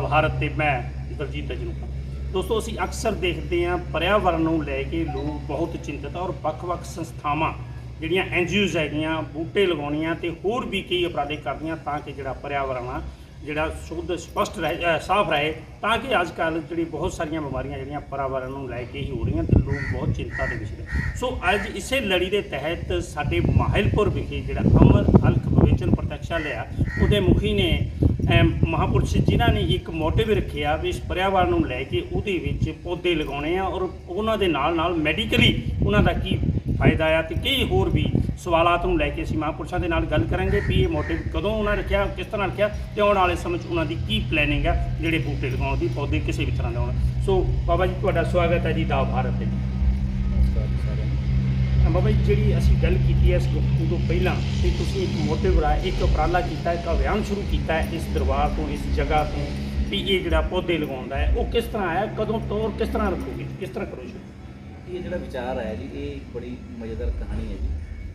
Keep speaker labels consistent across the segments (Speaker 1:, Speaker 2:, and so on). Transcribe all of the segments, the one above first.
Speaker 1: ਦਾ ਭਾਰਤ ਤੇ ਮੈਂ ਦਲਜੀਤ ਅਜਨੂਕਾ ਦੋਸਤੋ, ਅਸੀਂ ਅਕਸਰ ਦੇਖਦੇ ਹਾਂ ਪਰਿਆਵਰਣ ਨੂੰ ਲੈ ਕੇ ਲੋਕ ਬਹੁਤ ਚਿੰਤਤ ਆ ਔਰ ਵੱਖ-ਵੱਖ ਸੰਸਥਾਵਾਂ ਜਿਹੜੀਆਂ ਐਨਜੀਓਜ਼ ਹੈਗੀਆਂ, ਬੂਟੇ ਲਗਾਉਣੀਆਂ ਤੇ ਹੋਰ ਵੀ ਕਈ ਉਪਰਾਲੇ ਕਰਦੀਆਂ ਤਾਂ ਕਿ ਜਿਹੜਾ ਪਰਿਆਵਰਣ ਆ, ਜਿਹੜਾ ਸ਼ੁੱਧ, ਸਪਸ਼ਟ ਰਹੇ ਸਾਫ਼ ਰਹੇ, ਤਾਂ ਕਿ ਅੱਜ ਕੱਲ੍ਹ ਜਿਹੜੀ ਬਹੁਤ ਸਾਰੀਆਂ ਬਿਮਾਰੀਆਂ ਜਿਹੜੀਆਂ ਪਰਿਆਵਰਣ ਨੂੰ ਲੈ ਕੇ ਹੀ ਹੋ ਰਹੀਆਂ ਤੇ ਲੋਕ ਬਹੁਤ ਚਿੰਤਾ ਦੇ ਵਿੱਚ ਨੇ। ਸੋ, ਅੱਜ ਇਸੇ ਲੜੀ ਦੇ ਤਹਿਤ ਸਾਡੇ ਮਾਹਿਲਪੁਰ ਵਿਖੇ ਜਿਹੜਾ ਅਮਰ ਹਲਕ ਵਿਵੇਚਨ ਪ੍ਰਤੱਖਸ਼ਾ ਲਿਆ ਉਹਦੇ ਮੁਖੀ ਨੇ ਮਹਾਪੁਰਸ਼ ਜਿਨ੍ਹਾਂ ਨੇ ਇੱਕ ਮੋਟਿਵ ਰੱਖਿਆ ਵੀ ਇਸ ਪਰਿਆਵਰਣ ਨੂੰ ਲੈ ਕੇ ਉਹਦੇ ਵਿੱਚ ਪੌਦੇ ਲਗਾਉਣੇ ਆ ਔਰ ਉਹਨਾਂ ਦੇ ਨਾਲ ਨਾਲ ਮੈਡੀਕਲੀ ਉਹਨਾਂ ਦਾ ਕੀ ਫਾਇਦਾ ਆ ਤੇ ਕਈ ਹੋਰ ਵੀ ਸਵਾਲਾਤ ਨੂੰ ਲੈ ਕੇ ਅਸੀਂ ਮਹਾਂਪੁਰਸ਼ਾਂ ਦੇ ਨਾਲ ਗੱਲ ਕਰਾਂਗੇ ਵੀ ਇਹ ਮੋਟਿਵ ਕਦੋਂ ਉਹਨਾਂ ਰੱਖਿਆ, ਕਿਸ ਤਰ੍ਹਾਂ ਰੱਖਿਆ ਤੇ ਆਉਣ ਵਾਲੇ ਸਮੇਂ 'ਚ ਉਹਨਾਂ ਦੀ ਕੀ ਪਲੈਨਿੰਗ ਆ ਜਿਹੜੇ ਬੂਟੇ ਲਗਾਉਣ ਦੀ, ਪੌਦੇ ਕਿਸੇ ਵੀ ਤਰ੍ਹਾਂ ਦੇ ਹੋਣ। ਸੋ ਬਾਬਾ ਜੀ, ਤੁਹਾਡਾ ਸਵਾਗਤ ਹੈ ਜੀ ਦਾ ਭਾਰਤ ਦੇ
Speaker 2: ਨਮਸਕਾਰ ਜੀ ਸਾਰਿਆਂ ਨੂੰ
Speaker 1: ਅ, ਬਾਬਾ ਜੀ ਜਿਹੜੀ ਅਸੀਂ ਗੱਲ ਕੀਤੀ ਹੈ ਇਸ ਗੁਫ਼ਤਗੂ ਤੋਂ ਪਹਿਲਾਂ ਤੇ ਤੁਸੀਂ ਇੱਕ ਮੋਟਿਵ ਰਾ ਇੱਕ ਉਪਰਾਲਾ ਕੀਤਾ ਇੱਕ ਅਭਿਆਨ ਸ਼ੁਰੂ ਕੀਤਾ ਹੈ ਇਸ ਦਰਬਾਰ ਤੋਂ ਇਸ ਜਗ੍ਹਾ ਤੋਂ ਵੀ ਇਹ ਜਿਹੜਾ ਪੌਦੇ ਲਗਾਉਂਦਾ ਹੈ ਉਹ ਕਿਸ ਤਰ੍ਹਾਂ ਆਇਆ ਕਦੋਂ ਤੋਂ ਔਰ ਕਿਸ ਤਰ੍ਹਾਂ ਰੱਖੋਗੇ? ਕਿਸ ਤਰ੍ਹਾਂ ਕਰੋ ਸ਼ੁਰੂ?
Speaker 2: ਇਹ ਜਿਹੜਾ ਵਿਚਾਰ ਆਇਆ ਜੀ ਇਹ ਬੜੀ ਮਜ਼ੇਦਾਰ ਕਹਾਣੀ ਹੈ ਜੀ।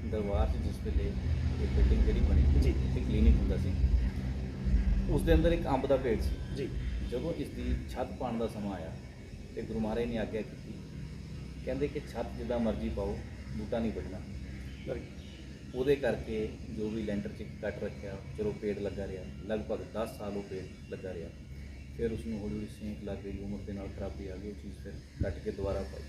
Speaker 2: ਦਰਬਾਰ 'ਚ ਜਿਸ ਵੇਲੇ ਇਹ ਬਿਲਡਿੰਗ ਜਿਹੜੀ ਬਣੀ
Speaker 1: ਜੀ।
Speaker 2: ਇੱਥੇ ਕਲੀਨਿਕ ਹੁੰਦਾ ਸੀ। ਉਸ ਦੇ ਅੰਦਰ ਇੱਕ ਅੰਬ ਦਾ ਪੇੜ ਸੀ।
Speaker 1: ਜੀ।
Speaker 2: ਜਦੋਂ ਇਸ ਦੀ ਛੱਤ ਪਾਉਣ ਦਾ ਸਮਾਂ ਆਇਆ ਤੇ ਗੁਰੂ ਮਹਾਰਾਜ ਨੇ ਆਗਿਆ ਕੀਤੀ। ਕਹਿੰਦੇ ਕਿ ਛੱਤ ਜਿੱਦਾਂ ਮਰਜ਼ੀ ਪਾਓ ਬੂਟਾ ਨਹੀਂ ਵੱਢਣਾ ਉਹਦੇ ਕਰਕੇ ਜੋ ਵੀ ਲੈਂਟਰ 'ਚ ਕੱਟ ਰੱਖਿਆ ਚਲੋ ਪੇੜ ਲੱਗਾ ਰਿਹਾ। ਲਗਭਗ 10 ਸਾਲ ਉਹ ਪੇੜ ਲੱਗਾ ਰਿਹਾ। ਫਿਰ ਉਸ ਨੂੰ ਹੌਲੀ ਹੌਲੀ ਸੇਂਕ ਲੱਗ ਗਈ ਉਮਰ ਦੇ ਨਾਲ ਖਰਾਬੀ ਆ ਗਈ ਉਹ ਚੀਜ਼ ਫਿਰ ਕੱਟ ਕੇ ਦੁਬਾਰਾ ਪਾਈ।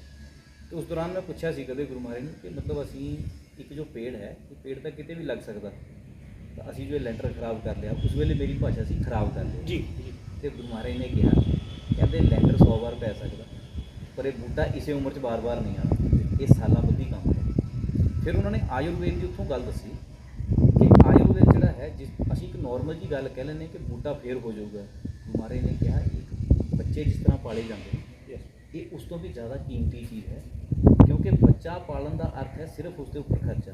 Speaker 2: ਤੇ ਉਸ ਦੌਰਾਨ ਮੈਂ ਪੁੱਛਿਆ ਸੀ ਕਦੇ ਗੁਰੂ ਮਹਾਰਾਜ ਨੂੰ ਕਿ ਮਤਲਬ ਅਸੀਂ ਇੱਕ ਜੋ ਪੇੜ ਹੈ ਇਹ ਪੇੜ ਤਾਂ ਕਿਤੇ ਵੀ ਲੱਗ ਸਕਦਾ। ਤਾਂ ਅਸੀਂ ਜੋ ਲੈਂਟਰ ਖਰਾਬ ਕਰ ਲਿਆ ਉਸ ਵੇਲੇ ਮੇਰੀ ਭਾਸ਼ਾ ਸੀ ਖਰਾਬ ਕਰ ਲਿਆ।
Speaker 1: ਜੀ।
Speaker 2: ਤੇ ਗੁਰੂ ਮਹਾਰਾਜ ਨੇ ਕਿਹਾ ਕਹਿੰਦੇ ਲੈਂਟਰ 100 ਵਾਰ ਪੈ ਸਕਦਾ ਪਰ ਇਹ ਬੂਟਾ ਇਸੇ ਉਮਰ 'ਚ ਬਾਰ-ਬਾਰ ਨਹੀਂ ਆਉਣਾ। ਇਹ ਸਾਲਾਂ ਬੱਧੀ ਫਿਰ ਉਹਨਾਂ ਨੇ ਆਯੁਰਵੇਦ ਦੀ ਉੱਥੋਂ ਗੱਲ ਦੱਸੀ ਕਿ ਆਯੁਰਵੇਦ ਜਿਹੜਾ ਹੈ ਜਿਸ ਅਸੀਂ ਇੱਕ ਨਾਰਮਲ ਜੀ ਗੱਲ ਕਹਿ ਲੈਂਦੇ ਕਿ ਬੂਟਾ ਫੇਰ ਹੋ ਜਾਊਗਾ। ਮਹਾਰਾਜ ਨੇ ਕਿਹਾ ਇੱਕ ਬੱਚੇ ਜਿਸ ਤਰ੍ਹਾਂ ਪਾਲੇ ਜਾਂਦੇ ਨੇ ਇਹ ਉਸ ਤੋਂ ਵੀ ਜ਼ਿਆਦਾ ਕੀਮਤੀ ਚੀਜ਼ ਹੈ ਕਿਉਂਕਿ ਬੱਚਾ ਪਾਲਣ ਦਾ ਅਰਥ ਹੈ ਸਿਰਫ ਉਸ ਦੇ ਉੱਪਰ ਖਰਚਾ।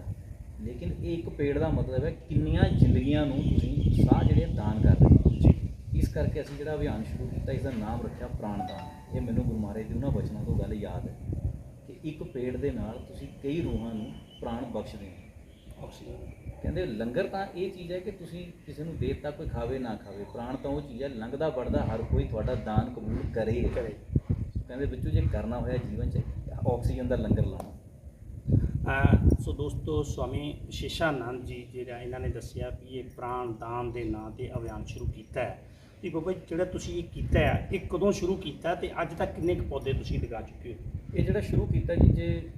Speaker 2: ਲੇਕਿਨ ਇਹ ਇੱਕ ਪੇੜ ਦਾ ਮਤਲਬ ਹੈ ਕਿੰਨੀਆਂ ਜ਼ਿੰਦਗੀਆਂ ਨੂੰ ਤੁਸੀਂ ਸਾਹ ਜਿਹੜੇ ਦਾਨ ਕਰ ਰਹੇ ਹੋ।
Speaker 1: ਜੀ।
Speaker 2: ਇਸ ਕਰਕੇ ਅਸੀਂ ਜਿਹੜਾ ਅਭਿਆਨ ਸ਼ੁਰੂ ਕੀਤਾ ਇਸ ਦਾ ਨਾਮ ਰੱਖਿਆ ਪ੍ਰਾਣਦਾਨ। ਇਹ ਮੈਨੂੰ ਗੁਰੂ ਮਹਾਰਾਜ ਦੀ ਉਹਨਾਂ ਬਚਨਾਂ ਤੋਂ ਗੱਲ ਯਾਦ ਹੈ ਕਿ ਇੱਕ ਪੇੜ ਦੇ ਨਾਲ ਤੁਸੀਂ ਕਈ ਰੂਹਾਂ ਨੂੰ ਪ੍ਰਾਣ ਬਖਸ਼ਦੇ ਹੋ
Speaker 1: ਆਕਸੀਜਨ
Speaker 2: ਕਹਿੰਦੇ ਲੰਗਰ ਤਾਂ ਇਹ ਚੀਜ਼ ਹੈ ਕਿ ਤੁਸੀਂ ਕਿਸੇ ਨੂੰ ਦੇ ਦਿੱਤਾ ਕੋਈ ਖਾਵੇ ਨਾ ਖਾਵੇ ਪ੍ਰਾਣ ਤਾਂ ਉਹ ਚੀਜ਼ ਹੈ ਲੰਘਦਾ ਵੜਦਾ ਹਰ ਕੋਈ ਤੁਹਾਡਾ ਦਾਨ ਕਬੂਲ ਕਰੇ।
Speaker 1: ਕਰੇ।
Speaker 2: ਕਹਿੰਦੇ ਵਿੱਚੋਂ ਜੇ ਕਰਨਾ ਹੋਇਆ ਜੀਵਨ 'ਚ ਆਕਸੀਜਨ ਦਾ ਲੰਗਰ
Speaker 1: ਅ, ਸੋ ਦੋਸਤੋ ਸਵਾਮੀ ਸ਼ੇਸ਼ਾਨੰਦ ਜੀ ਜਿਹੜਾ ਇਹਨਾਂ ਨੇ ਦੱਸਿਆ ਵੀ ਇਹ ਪ੍ਰਾਣ ਦਾਨ ਦੇ ਨਾਂ ਤੇ ਅਭਿਆਨ ਸ਼ੁਰੂ ਕੀਤਾ ਹੈ। ਤੇ ਬਾਬਾ ਜੀ ਜਿਹੜਾ ਤੁਸੀਂ ਇਹ ਕੀਤਾ ਹੈ ਇਹ ਕਦੋਂ ਸ਼ੁਰੂ ਕੀਤਾ ਤੇ ਅੱਜ ਤੱਕ ਕਿੰਨੇ ਕੁ ਪੌਦੇ ਤੁਸੀਂ ਲਗਾ ਚੁੱਕੇ ਹੋ?
Speaker 2: ਇਹ ਜਿਹੜਾ ਸ਼ੁਰੂ ਕੀਤਾ ਜੀ ਜੇ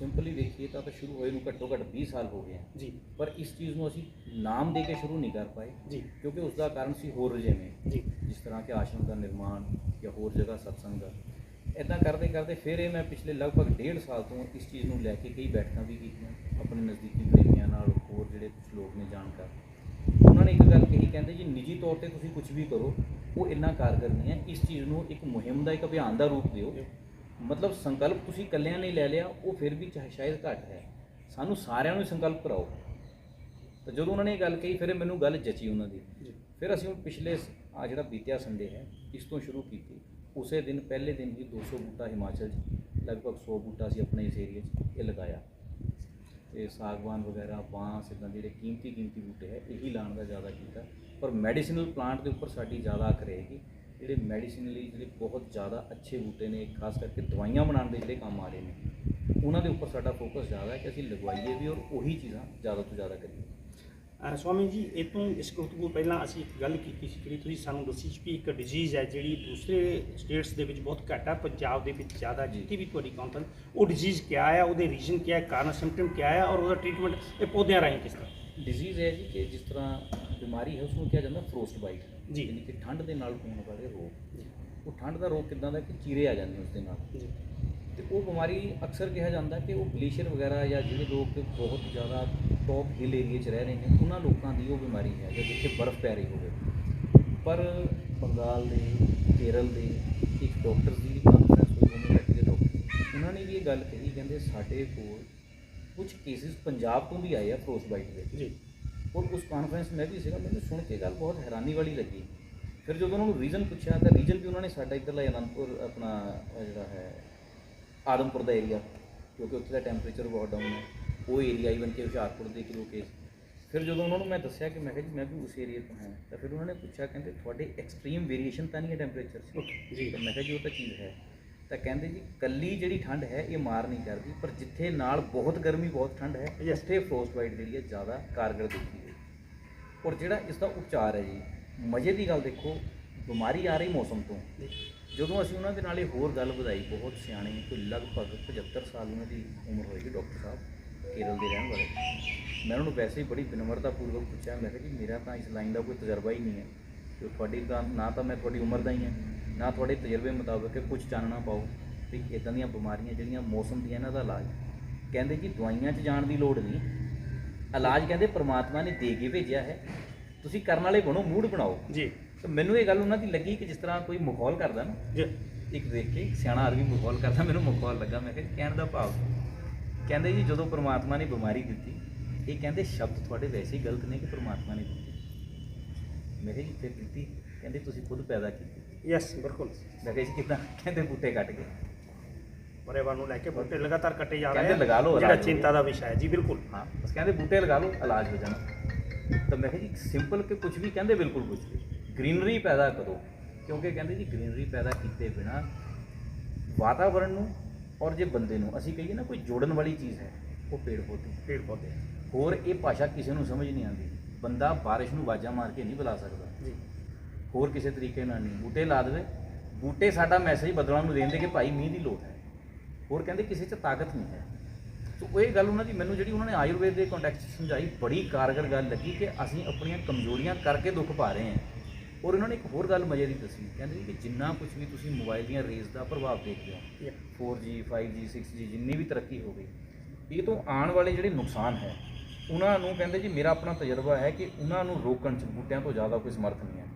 Speaker 2: ਸਿੰਪਲੀ ਵੇਖੀਏ ਤਾਂ ਤਾਂ ਸ਼ੁਰੂ ਹੋਏ ਨੂੰ ਘੱਟੋ ਘੱਟ 20 ਸਾਲ ਹੋ ਗਏ ਆ।
Speaker 1: ਜੀ।
Speaker 2: ਪਰ ਇਸ ਚੀਜ਼ ਨੂੰ ਅਸੀਂ ਨਾਮ ਦੇ ਕੇ ਸ਼ੁਰੂ ਨਹੀਂ ਕਰ ਪਾਏ।
Speaker 1: ਜੀ।
Speaker 2: ਕਿਉਂਕਿ ਉਸ ਦਾ ਕਾਰਨ ਸੀ ਹੋਰ ਰਜੇਵੇਂ
Speaker 1: ਜੀ।
Speaker 2: ਜਿਸ ਤਰ੍ਹਾਂ ਕਿ ਆਸ਼ਰਮ ਦਾ ਨਿਰਮਾਣ ਜਾਂ ਹੋਰ ਜਗ੍ਹਾ ਸਤਸੰਗ ਦਾ। ਇਦਾਂ ਕਰਦੇ ਕਰਦੇ ਫਿਰ ਇਹ ਮੈਂ ਪਿਛਲੇ ਲਗਭਗ ਡੇਢ ਸਾਲ ਤੋਂ ਇਸ ਚੀਜ਼ ਨੂੰ ਲੈ ਕੇ ਕਈ ਬੈਠਕਾਂ ਵੀ ਕੀਤੀਆਂ ਆਪਣੇ ਨਜ਼ਦੀਕੀ ਪ੍ਰੇਮੀਆਂ ਨਾਲ ਹੋਰ ਜਿਹੜੇ ਕੁਝ ਲੋਕ ਨੇ ਜਾਣਕਾਰ ਉਹਨਾਂ ਨੇ ਇੱਕ ਗੱਲ ਕਹੀ ਕਹਿੰਦੇ ਜੀ ਨਿੱਜੀ ਤੌਰ ਤੇ ਤੁਸੀਂ ਕੁਝ ਵੀ ਕਰੋ ਉਹ ਇੰਨਾ ਕਾਰਗਰ ਨਹੀਂ ਹੈ। ਇਸ ਚੀਜ਼ ਨੂੰ ਇੱਕ ਮੁਹਿੰਮ ਦਾ ਇੱਕ ਅਭਿਆਨ ਦਾ ਰੂਪ ਦਿਓ। ਮਤਲਬ ਸੰਕਲਪ ਤੁਸੀਂ ਇਕੱਲਿਆਂ ਨਹੀਂ ਲੈ ਲਿਆ ਉਹ ਫਿਰ ਵੀ ਚਾਹੇ ਸ਼ਾਇਦ ਘੱਟ ਹੈ। ਸਾਨੂੰ ਸਾਰਿਆਂ ਨੂੰ ਸੰਕਲਪ ਕਰਾਓ। ਤਾਂ ਜਦੋਂ ਉਹਨਾਂ ਨੇ ਇਹ ਗੱਲ ਕਹੀ ਫਿਰ ਮੈਨੂੰ ਗੱਲ ਜਚੀ ਉਹਨਾਂ ਦੀ। ਫਿਰ ਅਸੀਂ ਹੁਣ ਪਿਛਲੇ ਆ ਜਿਹੜਾ ਬੀਤਿਆ ਸੰਡੇ ਹੈ ਇਸ ਤੋਂ ਸ਼ੁਰੂ ਕੀਤੀ। ਉਸੇ ਦਿਨ ਪਹਿਲੇ ਦਿਨ ਹੀ 200 ਬੂਟਾ ਹਿਮਾਚਲ 'ਚ ਲਗਭਗ 100 ਬੂਟਾ ਅਸੀਂ ਆਪਣੇ ਇਸ ਏਰੀਆ 'ਚ ਇਹ ਲਗਾਇਆ। ਤੇ ਸਾਗਵਾਨ ਵਗੈਰਾ ਬਾਂਸ ਇਦਾਂ ਦੇ ਜਿਹੜੇ ਕੀਮਤੀ ਕੀਮਤੀ ਬੂਟੇ ਹੈ ਇਹੀ ਲਾਉਣ ਦਾ ਜ਼ਿਆਦਾ ਕੀਤਾ। ਪਰ ਮੈਡੀਸਿਨਲ ਪਲਾਂਟ ਦੇ ਉੱਪਰ ਸਾਡੀ ਜ਼ਿਆਦਾ ਅੱਖ ਰਹੇਗੀ। ਜਿਹੜੇ ਮੈਡੀਸਿਨਲੀ ਜਿਹੜੇ ਬਹੁਤ ਜ਼ਿਆਦਾ ਅੱਛੇ ਬੂਟੇ ਨੇ ਖਾਸ ਕਰਕੇ ਦਵਾਈਆਂ ਬਣਾਉਣ ਦੇ ਜਿਹੜੇ ਕੰਮ ਆ ਰਹੇ ਨੇ ਉਹਨਾਂ ਦੇ ਉੱਪਰ ਸਾਡਾ ਫੋਕਸ ਜ਼ਿਆਦਾ ਹੈ ਕਿ ਅਸੀਂ ਲਗਵਾਈਏ ਵੀ ਔਰ ਉਹੀ ਚੀਜ਼ਾਂ ਜ਼ਿਆਦਾ ਤੋਂ ਜ਼ਿਆਦਾ ਕਰੀਏ।
Speaker 1: ਸਵਾਮੀ ਜੀ ਇਹ ਤੋਂ ਇਸ ਗੁਫ਼ਤਗੂ ਪਹਿਲਾਂ ਅਸੀਂ ਇੱਕ ਗੱਲ ਕੀਤੀ ਸੀ ਜਿਹੜੀ ਤੁਸੀਂ ਸਾਨੂੰ ਦੱਸੀ ਸੀ ਵੀ ਇੱਕ ਡਿਜ਼ੀਜ਼ ਹੈ ਜਿਹੜੀ ਦੂਸਰੇ ਸਟੇਟਸ ਦੇ ਵਿੱਚ ਬਹੁਤ ਘੱਟ ਹੈ ਪੰਜਾਬ ਦੇ ਵਿੱਚ ਜ਼ਿਆਦਾ ਜਿੱਥੇ ਵੀ ਤੁਹਾਡੀ ਕਾਉਂਟਲ ਉਹ ਡਿਜ਼ੀਜ਼ ਕਿਆ ਹੈ ਉਹਦੇ ਰੀਜ਼ਨ ਕਿਆ ਹੈ ਕਾਰਨ ਸਿੰਪਟਮ ਕਿਆ ਹੈ ਔਰ ਉਹਦਾ ਟ੍ਰੀਟਮੈਂਟ ਇਹ ਪੌਦਿਆਂ ਰਾਹੀਂ ਕਿਸ ਤਰ੍ਹਾਂ?
Speaker 2: ਡਿਜ਼ੀਜ਼ ਹੈ ਜੀ ਕਿ ਜਿਸ ਤਰ੍ਹਾਂ ਬਿਮਾਰੀ ਹੈ ਉਸ ਨੂੰ ਕਿਹਾ ਜਾਂਦਾ ਫਰੋਸਟ ਬਾਈਟ
Speaker 1: ਜੀ।
Speaker 2: ਯਾਨੀ ਕਿ ਠੰਡ ਦੇ ਨਾਲ ਹੋਣ ਵਾਲੇ ਰੋਗ। ਉਹ ਠੰਡ ਦਾ ਰੋਗ ਕਿਦਾਂ ਦਾ ਕਿ ਚੀਰੇ ਆ ਜਾਂਦੇ ਉਸ ਦੇ ਨਾਲ।
Speaker 1: ਜੀ।
Speaker 2: ਤੇ ਉਹ ਬਿਮਾਰੀ ਅਕਸਰ ਕਿਹਾ ਜਾਂਦਾ ਕਿ ਉਹ ਗਲੇਸ਼ੀਅਰ ਵਗੈਰਾ ਜਾਂ ਜਿਹੜੇ ਲੋਕ ਬਹੁਤ ਜ਼ਿਆਦਾ ਟੌਪ ਹਿਲ ਏਰੀਆ 'ਚ ਰਹਿ ਰਹੇ ਨੇ ਉਹਨਾਂ ਲੋਕਾਂ ਦੀ ਉਹ ਬਿਮਾਰੀ ਹੈ ਜਾਂ ਜਿੱਥੇ ਬਰਫ਼ ਪੈ ਰਹੀ ਹੋਵੇ। ਪਰ ਬੰਗਾਲ ਦੇ ਕੇਰਲ ਦੇ ਇੱਕ ਡਾਕਟਰ ਦੀ ਵੀ ਕਾਨਫਰੰਸ ਹੋਈ ਹੋਮਿਓਪੈਥੀ ਦੇ ਡਾਕਟਰ ਉਹਨਾਂ ਨੇ ਵੀ ਇਹ ਗੱਲ ਕਹੀ ਕਹਿੰਦੇ ਸਾਡੇ ਕੋਲ ਕੁਝ ਕੇਸਿਸ ਪੰਜਾਬ ਤੋਂ ਵੀ ਆਏ ਆ ਫਰੋਸਬਾਈਟ ਦੇ।
Speaker 1: ਜੀ।
Speaker 2: ਔਰ ਉਸ ਕਾਨਫਰੰਸ ਮੈਂ ਵੀ ਸੀਗਾ ਮੈਨੂੰ ਸੁਣ ਕੇ ਗੱਲ ਬਹੁਤ ਹੈਰਾਨੀ ਵਾਲੀ ਲੱਗੀ। ਫਿਰ ਜਦੋਂ ਉਹਨਾਂ ਨੂੰ ਰੀਜ਼ਨ ਪੁੱਛਿਆ ਤਾਂ ਰੀਜ਼ਨ ਵੀ ਉਹਨਾਂ ਨੇ ਸਾਡਾ ਇੱਧਰਲਾ ਅਨੰਦਪੁਰ ਆਪਣਾ ਜਿਹੜਾ ਹੈ ਆਦਮਪੁਰ ਦਾ ਏਰੀਆ ਕਿਉਂਕਿ ਉੱਥੇ ਦਾ ਟੈਂਪਰੇਚਰ ਬਹੁਤ ਡਾਊਨ ਹੈ। ਉਹ ਏਰੀਆ ਇਵਨ ਕਿ ਹੁਸ਼ਿਆਰਪੁਰ ਦੇ ਕਿਲੋ ਕੇਸ ਫਿਰ ਜਦੋਂ ਉਹਨਾਂ ਨੂੰ ਮੈਂ ਦੱਸਿਆ ਕਿ ਮੈਂ ਕਿਹਾ ਜੀ ਮੈਂ ਵੀ ਉਸ ਏਰੀਆ ਤੋਂ ਹਾਂ ਤਾਂ ਫਿਰ ਉਹਨਾਂ ਨੇ ਪੁੱਛਿਆ ਕਹਿੰਦੇ ਤੁਹਾਡੇ ਐਕਸਟ੍ਰੀਮ ਵੇਰੀਏਸ਼ਨ ਤਾਂ ਨਹੀਂ ਹੈ ਟੈਂਪਰੇਚਰ 'ਚ?
Speaker 1: ਜੀ।
Speaker 2: ਮੈਂ ਕਿਹਾ ਜੀ ਉਹ ਤਾਂ ਚੀਜ਼ ਹੈ। ਤਾਂ ਕਹਿੰਦੇ ਜੀ ਕੱਲੀ ਜਿਹੜੀ ਠੰਡ ਹੈ ਇਹ ਮਾਰ ਨਹੀਂ ਕਰਦੀ ਪਰ ਜਿੱਥੇ ਨਾਲ ਬਹੁਤ ਗਰਮੀ ਬਹੁਤ ਠੰਡ ਹੈ. ਉੱਥੇ ਫਰੋਸਟ ਬਾਈਟ ਜਿਹੜੀ ਹੈ ਜ਼ਿਆਦਾ ਕਾਰਗਰ ਦਿਖਦੀ ਔਰ ਜਿਹੜਾ ਇਸ ਦਾ ਉਪਚਾਰ ਹੈ ਜੀ, ਮਜ਼ੇ ਦੀ ਗੱਲ ਦੇਖੋ, ਬਿਮਾਰੀ ਆ ਰਹੀ ਮੌਸਮ ਤੋਂ। ਜਦੋਂ ਅਸੀਂ ਉਹਨਾਂ ਦੇ ਨਾਲ ਇਹ ਹੋਰ ਗੱਲ ਵਧਾਈ, ਬਹੁਤ ਸਿਆਣੇ, ਕੋਈ ਲਗਭਗ 75 ਸਾਲ ਉਹਨਾਂ ਦੀ ਉਮਰ ਹੋਏਗੀ ਡਾਕਟਰ ਸਾਹਿਬ, ਕੇਰਲ ਦੇ ਰਹਿਣ ਵਾਲੇ। ਮੈਂ ਉਹਨਾਂ ਨੂੰ ਵੈਸੇ ਹੀ ਬੜੀ ਵਿਨਮਰਤਾ ਪੂਰਵਕ ਪੁੱਛਿਆ, ਮੈਂ ਕਿਹਾ ਜੀ, ਮੇਰਾ ਤਾਂ ਇਸ ਲਾਈਨ ਦਾ ਕੋਈ ਤਜਰਬਾ ਹੀ ਨਹੀਂ ਹੈ। ਕਿ ਤੁਹਾਡੀ ਤਾਂ, ਨਾ ਤਾਂ ਮੈਂ ਤੁਹਾਡੀ ਉਮਰ ਦਾ ਹੀ ਹਾਂ, ਨਾ ਤੁਹਾਡੇ ਤਜਰਬੇ ਮੁਤਾਬਕ ਕੁਝ ਚਾਨਣਾ ਪਾਓ ਵੀ ਇਦਾਂ ਦੀਆਂ ਬਿਮਾਰੀਆਂ ਜਿਹੜੀਆਂ ਮੌਸਮ ਦੀਆਂ ਇਹਨਾਂ ਦਾ ਇਲਾਜ। ਕਹਿੰਦੇ ਜੀ, ਦਵਾਈਆਂ 'ਚ ਜਾਣ ਦੀ ਲੋੜ ਨਹੀਂ। ਇਲਾਜ ਕਹਿੰਦੇ ਪ੍ਰਮਾਤਮਾ ਨੇ ਦੇ ਕੇ ਭੇਜਿਆ ਹੈ। ਤੁਸੀਂ ਕਰਨ ਵਾਲੇ ਬਣੋ ਮੂਡ ਬਣਾਓ।
Speaker 1: ਜੀ।
Speaker 2: ਤਾਂ ਮੈਨੂੰ ਇਹ ਗੱਲ ਉਹਨਾਂ ਦੀ ਲੱਗੀ ਕਿ ਜਿਸ ਤਰ੍ਹਾਂ ਕੋਈ ਮਖੌਲ ਕਰਦਾ ਨਾ
Speaker 1: ਜੀ।
Speaker 2: ਇੱਕ ਦੇਖ ਕੇ ਸਿਆਣਾ ਆਦਮੀ ਮਖੌਲ ਕਰਦਾ ਮੈਨੂੰ ਮਖੌਲ ਲੱਗਾ। ਮੈਂ ਕਿਹਾ ਕਹਿਣ ਦਾ ਭਾਵ ਕਹਿੰਦੇ ਜੀ ਜਦੋਂ ਪ੍ਰਮਾਤਮਾ ਨੇ ਬਿਮਾਰੀ ਦਿੱਤੀ ਇਹ ਕਹਿੰਦੇ ਸ਼ਬਦ ਤੁਹਾਡੇ ਵੈਸੇ ਹੀ ਗਲਤ ਨੇ ਕਿ ਪ੍ਰਮਾਤਮਾ ਨੇ ਦਿੱਤੀ। ਮੈਂ ਕਿਹਾ ਜੀ ਫਿਰ ਦਿੱਤੀ। ਕਹਿੰਦੇ ਤੁਸੀਂ ਖੁਦ ਪੈਦਾ ਕੀਤੀ।
Speaker 1: ਯੈਸ ਬਿਲਕੁਲ।
Speaker 2: ਮੈਂ ਕਿਹਾ ਜੀ ਕਿੱਦਾਂ? ਕਹਿੰਦੇ ਬੂਟੇ ਕੱਟ ਕੇ
Speaker 1: ਪਰਿਵਾਰ ਨੂੰ ਲੈ ਕੇ ਬੂਟੇ ਲਗਾਤਾਰ ਕੱਟੇ ਜਾ ਰਹੇ
Speaker 2: ਕਹਿੰਦੇ
Speaker 1: ਆ।
Speaker 2: ਲਗਾ ਲਓ,
Speaker 1: ਜਿਹੜਾ
Speaker 2: ਇਲਾਜ ਹੋ
Speaker 1: ਚਿੰਤਾ ਦਾ ਵਿਸ਼ਾ ਹੈ ਜੀ ਬਿਲਕੁਲ।
Speaker 2: ਹਾਂ ਬਸ ਕਹਿੰਦੇ ਬੂਟੇ ਲਗਾ ਲਓ ਇਲਾਜ ਹੋ ਜਾਣਾ। ਤਾਂ ਮੈਂ ਕਿਹਾ ਜੀ ਸਿੰਪਲ ਕਿ ਕੁਝ ਵੀ ਕਹਿੰਦੇ ਬਿਲਕੁਲ ਕੁਝ ਵੀ। ਗ੍ਰੀਨਰੀ ਪੈਦਾ ਕਰੋ ਕਿਉਂਕਿ ਕਹਿੰਦੇ ਜੀ ਗ੍ਰੀਨਰੀ ਪੈਦਾ ਕੀਤੇ ਬਿਨਾ ਵਾਤਾਵਰਣ ਨੂੰ ਔਰ ਜੇ ਬੰਦੇ ਨੂੰ ਅਸੀਂ ਕਹੀਏ ਨਾ ਕੋਈ ਜੋੜਨ ਵਾਲੀ ਚੀਜ਼ ਹੈ ਉਹ ਪੇੜ ਪੌਦੇ
Speaker 1: ਪੇੜ ਪੌਦੇ
Speaker 2: ਹੋਰ ਇਹ ਭਾਸ਼ਾ ਕਿਸੇ ਨੂੰ ਸਮਝ ਨਹੀਂ ਆਉਂਦੀ। ਬੰਦਾ ਬਾਰਿਸ਼ ਨੂੰ ਵਾਜਾ ਮਾਰ ਕੇ ਨਹੀਂ ਬੁਲਾ ਸਕਦਾ।
Speaker 1: ਜੀ।
Speaker 2: ਹੋਰ ਕਿਸੇ ਤਰੀਕੇ ਨਾਲ ਨਹੀਂ। ਬੂਟੇ ਲਾ ਦੇਵੇ। ਬੂਟੇ ਸਾਡਾ ਮੈਸੇਜ ਬਦਲਣ ਨੂੰ ਦੇਂਦੇ ਕਿ ਭਾਈ ਮੀਂਹ ਦੀ ਲੋੜ ਹੈ। ਹੋਰ ਕਹਿੰਦੇ ਕਿਸੇ 'ਚ ਤਾਕਤ ਨਹੀਂ ਹੈ। ਸੋ ਉਹ ਇਹ ਗੱਲ ਉਹਨਾਂ ਦੀ ਮੈਨੂੰ ਜਿਹੜੀ ਉਹਨਾਂ ਨੇ ਆਯੁਰਵੇਦ ਦੇ ਕੰਟੈਕਸਟ 'ਚ ਸਮਝਾਈ ਬੜੀ ਕਾਰਗਰ ਗੱਲ ਲੱਗੀ ਕਿ ਅਸੀਂ ਆਪਣੀਆਂ ਕਮਜ਼ੋਰੀਆਂ ਕਰਕੇ ਦੁੱਖ ਪਾ ਰਹੇ ਹਾਂ। ਔਰ ਉਹਨਾਂ ਨੇ ਇੱਕ ਹੋਰ ਗੱਲ ਮਜ਼ੇ ਦੀ ਦੱਸੀ ਕਹਿੰਦੇ ਕਿ ਜਿੰਨਾ ਕੁਝ ਵੀ ਤੁਸੀਂ ਮੋਬਾਈਲ ਦੀਆਂ ਰੇਜ਼ ਦਾ ਪ੍ਰਭਾਵ ਦੇਖਦੇ ਹੋ
Speaker 1: Yeah.
Speaker 2: 4G 5G 6G ਜਿੰਨੀ ਵੀ ਤਰੱਕੀ ਹੋ ਗਈ ਇਹ ਤੋਂ ਆਉਣ ਵਾਲੇ ਜਿਹੜੇ ਨੁਕਸਾਨ ਹੈ ਉਹਨਾਂ ਨੂੰ ਕਹਿੰਦੇ ਜੀ ਮੇਰਾ ਆਪਣਾ ਤਜਰਬਾ ਹੈ ਕਿ ਉਹਨਾਂ ਨੂੰ ਰੋਕਣ ਚ ਬੂਟਿਆਂ ਤੋਂ ਜ਼ਿਆਦਾ ਕੋਈ ਸਮਰਥ ਨਹੀਂ ਹੈ।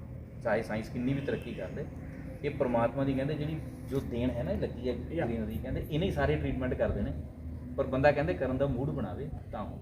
Speaker 2: ਚਾਹੇ ਸਾਇੰਸ ਕਿੰਨੀ ਵੀ ਤਰੱਕੀ ਕਰ ਲੇ ਇਹ ਪ੍ਰਮਾਤਮਾ ਦੀ ਕਹਿੰਦੇ ਜਿਹੜੀ ਜੋ ਦੇਣ ਹੈ ਨਾ ਇਹ ਲੱਗੀ ਹੈ. ਗ੍ਰੀਨਰੀ ਕਹਿੰਦੇ ਇਹਨੇ ਹੀ ਸਾਰੇ ਟ੍ਰੀਟਮੈਂਟ ਕਰਦੇ ਨੇ ਪਰ ਬੰਦਾ ਕਹਿੰਦੇ ਕਰਨ ਦਾ ਮੂਡ ਬਣਾਵੇ ਤਾਂ ਹੋ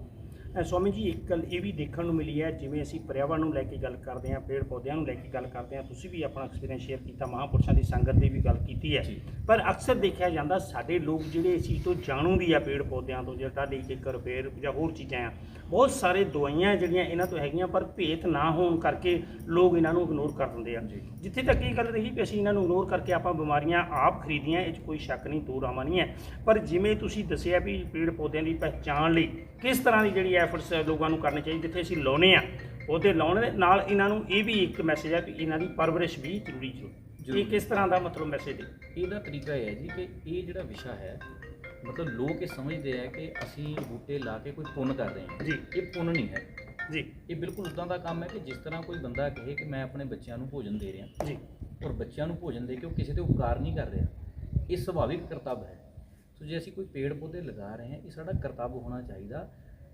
Speaker 1: ਸਵਾਮੀ ਜੀ ਇੱਕ ਗੱਲ ਇਹ ਵੀ ਦੇਖਣ ਨੂੰ ਮਿਲੀ ਹੈ ਜਿਵੇਂ ਅਸੀਂ ਪਰਿਆਵਰਣ ਨੂੰ ਲੈ ਕੇ ਗੱਲ ਕਰਦੇ ਹਾਂ ਪੇੜ ਪੌਦਿਆਂ ਨੂੰ ਲੈ ਕੇ ਗੱਲ ਕਰਦੇ ਹਾਂ ਤੁਸੀਂ ਵੀ ਆਪਣਾ ਐਕਸਪੀਰੀਅੰਸ ਸ਼ੇਅਰ ਕੀਤਾ ਮਹਾਂਪੁਰਸ਼ਾਂ ਦੀ ਸੰਗਤ ਦੀ ਵੀ ਗੱਲ ਕੀਤੀ ਹੈ। ਪਰ ਅਕਸਰ ਦੇਖਿਆ ਜਾਂਦਾ ਸਾਡੇ ਲੋਕ ਜਿਹੜੇ ਇਸ ਚੀਜ਼ ਤੋਂ ਜਾਣੂ ਵੀ ਆ ਪੇੜ ਪੌਦਿਆਂ ਤੋਂ ਜਿਹੜਾ ਲਈ ਕਿੱਕਰ ਪੇੜ ਜਾਂ ਹੋਰ ਚੀਜ਼ਾਂ ਆ ਬਹੁਤ ਸਾਰੇ ਦਵਾਈਆਂ ਜਿਹੜੀਆਂ ਇਹਨਾਂ ਤੋਂ ਹੈਗੀਆਂ ਪਰ ਭੇਤ ਨਾ ਹੋਣ ਕਰਕੇ ਲੋਕ ਇਹਨਾਂ ਨੂੰ ਇਗਨੋਰ ਕਰ ਦਿੰਦੇ ਆ। ਜਿੱਥੇ ਤੱਕ ਇਹ ਗੱਲ ਰਹੀ ਕਿ ਅਸੀਂ ਇਹਨਾਂ ਨੂੰ ਇਗਨੋਰ ਕਰਕੇ ਆਪਾਂ ਬਿਮਾਰੀਆਂ ਆਪ ਖਰੀਦੀਆਂ ਇਹ 'ਚ ਕੋਈ ਸ਼ੱਕ ਨਹੀਂ ਦੂਰ ਆਵਾਂ ਨਹੀਂ ਹੈ ਪਰ ਜਿਵੇਂ ਤੁਸੀਂ ਦੱਸਿਆ ਵੀ ਪੇੜ ਪੌਦਿਆਂ ਦੀ ਪਹਿਚਾਣ ਲਈ ਕਿਸ ਤਰ੍ਹਾਂ ਦੀ ਜਿਹੜੀ ਐਫਰਟਸ ਲੋਕਾਂ ਨੂੰ ਕਰਨੀ ਚਾਹੀਦੀ ਜਿੱਥੇ ਅਸੀਂ ਲਾਉਨੇ ਆ ਉਹਦੇ ਲਾਉਣ ਦੇ ਨਾਲ ਇਹਨਾਂ ਨੂੰ ਇਹ ਵੀ ਇੱਕ ਮੈਸੇਜ ਹੈ ਕਿ ਇਹਨਾਂ ਦੀ ਪਰਵਰਿਸ਼ ਵੀ ਜ਼ਰੂਰੀ ਜ਼ਰੂਰੀ। ਇਹ। ਕਿਸ ਤਰ੍ਹਾਂ ਦਾ ਮਤਲਬ ਮੈਸੇਜ ਹੈ?
Speaker 2: ਇਹਦਾ ਤਰੀਕਾ ਇਹ ਹੈ ਜੀ ਕਿ ਇਹ ਜਿਹੜਾ ਵਿਸ਼ਾ ਹੈ ਮਤਲਬ ਲੋਕ ਇਹ ਸਮਝਦੇ ਆ ਕਿ ਅਸੀਂ ਬੂਟੇ ਲਾ ਕੇ ਕੋਈ ਪੁੰਨ ਕਰ ਰਹੇ ਹਾਂ।
Speaker 1: ਜੀ।
Speaker 2: ਇਹ ਪੁੰਨ ਨਹੀਂ ਹੈ।
Speaker 1: ਜੀ।
Speaker 2: ਇਹ ਬਿਲਕੁਲ ਉਦਾਂ ਦਾ ਕੰਮ ਹੈ ਕਿ ਜਿਸ ਤਰ੍ਹਾਂ ਕੋਈ ਬੰਦਾ ਕਹੇ ਕਿ ਮੈਂ ਆਪਣੇ ਬੱਚਿਆਂ ਨੂੰ ਭੋਜਨ ਦੇ ਰਿਹਾ।
Speaker 1: ਜੀ।
Speaker 2: ਔਰ ਬੱਚਿਆਂ ਨੂੰ ਭੋਜਨ ਦੇ ਕੇ ਉਹ ਕਿਸੇ ਤੇ ਉਪਕਾਰ ਨਹੀਂ ਕਰ ਰਿਹਾ। ਇਹ ਸੁਭਾਵਿਕ ਕਰਤੱਵ ਹੈ। ਸੋ ਜੇ ਅਸੀਂ ਕੋਈ ਪੇੜ ਪੌਦੇ ਲਗਾ ਰਹੇ ਹਾਂ ਇਹ ਸਾਡਾ ਕਰਤੱਵ ਹੋਣਾ ਚਾਹੀਦਾ।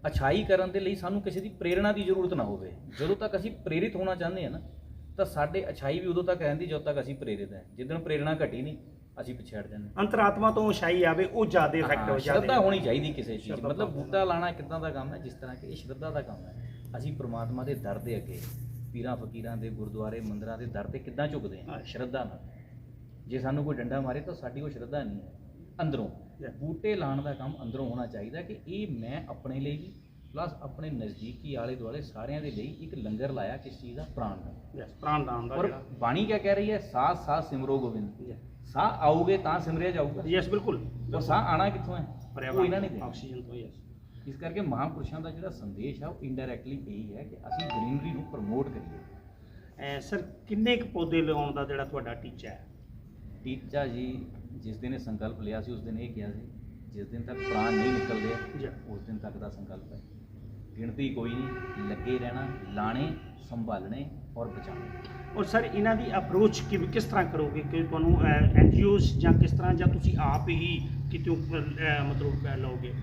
Speaker 2: ਅਛਾਈ ਕਰਨ ਦੇ ਲਈ ਸਾਨੂੰ ਕਿਸੇ ਦੀ ਪ੍ਰੇਰਣਾ ਦੀ ਜ਼ਰੂਰਤ ਨਾ ਹੋਵੇ ਜਦੋਂ ਤੱਕ ਅਸੀਂ ਪ੍ਰੇਰਿਤ ਹੋਣਾ ਚਾਹੁੰਦੇ ਹਾਂ ਨਾ ਤਾਂ ਸਾਡੇ ਅਛਾਈ ਵੀ ਉਦੋਂ ਤੱਕ ਰਹਿੰਦੀ ਜਦੋਂ ਤੱਕ ਅਸੀਂ ਪ੍ਰੇਰਿਤ ਹਾਂ ਜਿੱਦਣ ਪ੍ਰੇਰਣਾ ਘਟੀ ਨਹੀਂ ਅਸੀਂ ਪਿਛੜ ਜਾਂਦੇ ਹਾਂ।
Speaker 1: ਅੰਤਰਾਤਮਾ ਤੋਂ ਸ਼ਾਈ ਆਵੇ ਉਹ ਜ਼ਿਆਦਾ
Speaker 2: ਹਾਂ,
Speaker 1: ਇਫੈਕਟਿਵ
Speaker 2: ਸ਼ਰਧਾ ਹੋਣੀ ਚਾਹੀਦੀ ਕਿਸੇ ਚੀਜ਼।
Speaker 1: ਸ਼ਰਧਾ
Speaker 2: ਮਤਲਬ। ਬੂਟਾ ਲਾਣਾ ਕਿੱਦਾਂ ਦਾ ਕੰਮ ਹੈ ਜਿਸ ਤਰ੍ਹਾਂ ਕਿ ਇਹ ਸ਼ਰਧਾ ਦਾ ਕੰਮ ਹੈ ਅਸੀਂ ਪ੍ਰਮਾਤਮਾ ਦੇ ਦਰ ਦੇ ਅੱਗੇ ਪੀਰਾਂ ਫਕੀਰਾਂ ਦੇ ਗੁਰਦੁਆਰੇ ਮੰਦਰਾਂ ਦੇ ਦਰ ਤੇ ਕਿੱਦਾਂ ਝੁਕਦੇ ਹਾਂ। ਸ਼ਰਧਾ ਨਾਲ ਜੇ ਸਾਨੂੰ ਕੋਈ ਡੰਡਾ ਮਾਰੇ ਤਾਂ ਸਾਡੀ ਉਹ ਸ਼ਰਧਾ ਨਹੀਂ ਹੈ ਅੰਦਰੋਂ. ਬੂਟੇ ਲਾਉਣ ਦਾ ਕੰਮ ਅੰਦਰੋਂ ਹੋਣਾ ਚਾਹੀਦਾ ਕਿ ਇਹ ਮੈਂ ਆਪਣੇ ਲਈ ਵੀ ਪਲੱਸ ਆਪਣੇ ਨਜ਼ਦੀਕੀ ਆਲੇ ਦੁਆਲੇ ਸਾਰਿਆਂ ਦੇ ਲਈ ਇੱਕ ਲੰਗਰ ਲਾਇਆ ਕਿਸ ਚੀਜ਼ ਦਾ? ਪ੍ਰਾਣ ਦਾ।
Speaker 1: ਯੈਸ ਪ੍ਰਾਣ ਦਾਨ ਦਾ
Speaker 2: ਔਰ
Speaker 1: ਜਿਹੜਾ।
Speaker 2: ਬਾਣੀ ਕਿਆ ਕਹਿ ਰਹੀ ਹੈ? ਸਾਹ ਸਾਹ ਸਿਮਰੋ ਗੋਬਿੰਦ। ਸਾਹ ਆਉਗੇ ਤਾਂ ਸਿਮਰਿਆ ਜਾਊਗਾ।
Speaker 1: ਯੈਸ ਬਿਲਕੁਲ।
Speaker 2: ਉਹ ਸਾਹ ਆਣਾ ਕਿੱਥੋਂ ਹੈ? ਉਹ ਇਹਨਾਂ ਨੇ ਦੇਣਾ।
Speaker 1: ਆਕਸੀਜਨ ਤੋਂ ਯੈਸ
Speaker 2: ਇਸ ਕਰਕੇ ਮਹਾਂਪੁਰਸ਼ਾਂ ਦਾ ਜਿਹੜਾ ਸੰਦੇਸ਼ ਆ ਉਹ ਇਨਡਾਇਰੈਕਟਲੀ ਇਹੀ ਹੈ ਕਿ ਅਸੀਂ ਗ੍ਰੀਨਰੀ ਨੂੰ ਪ੍ਰਮੋਟ ਕਰੀਏ।
Speaker 1: ਸਰ ਕਿੰਨੇ ਕੁ ਪੌਦੇ ਲਗਾਉਣ ਦਾ ਜਿਹੜਾ ਤੁਹਾਡਾ ਟੀਚਾ ਹੈ?
Speaker 2: ਟੀਚਾ ਜੀ ਜਿਸ ਦਿਨ ਇਹ ਸੰਕਲਪ ਲਿਆ ਸੀ ਉਸ ਦਿਨ ਇਹ ਕਿਹਾ ਸੀ ਜਿਸ ਦਿਨ ਤੱਕ ਪ੍ਰਾਣ ਨਹੀਂ ਨਿਕਲਦੇ
Speaker 1: ਜੀ।
Speaker 2: ਉਸ ਦਿਨ ਤੱਕ ਦਾ ਸੰਕਲਪ ਹੈ। ਗਿਣਤੀ ਕੋਈ ਨਹੀਂ ਲੱਗੇ ਰਹਿਣਾ ਲਾਣੇ ਸੰਭਾਲਣੇ ਔਰ ਬਚਾਉਣੇ।
Speaker 1: ਔਰ ਸਰ ਇਹਨਾਂ ਦੀ ਅਪਰੋਚ ਕਿ ਕਿਸ ਤਰ੍ਹਾਂ ਕਰੋਗੇ? ਕਿ ਤੁਹਾਨੂੰ ਐਨਜੀਓਜ਼ ਜਾਂ ਕਿਸ ਤਰ੍ਹਾਂ ਜਾਂ ਤੁਸੀਂ ਆਪ ਹੀ ਕਿਤੇ ਮਤਲਬ ਲਓਗੇ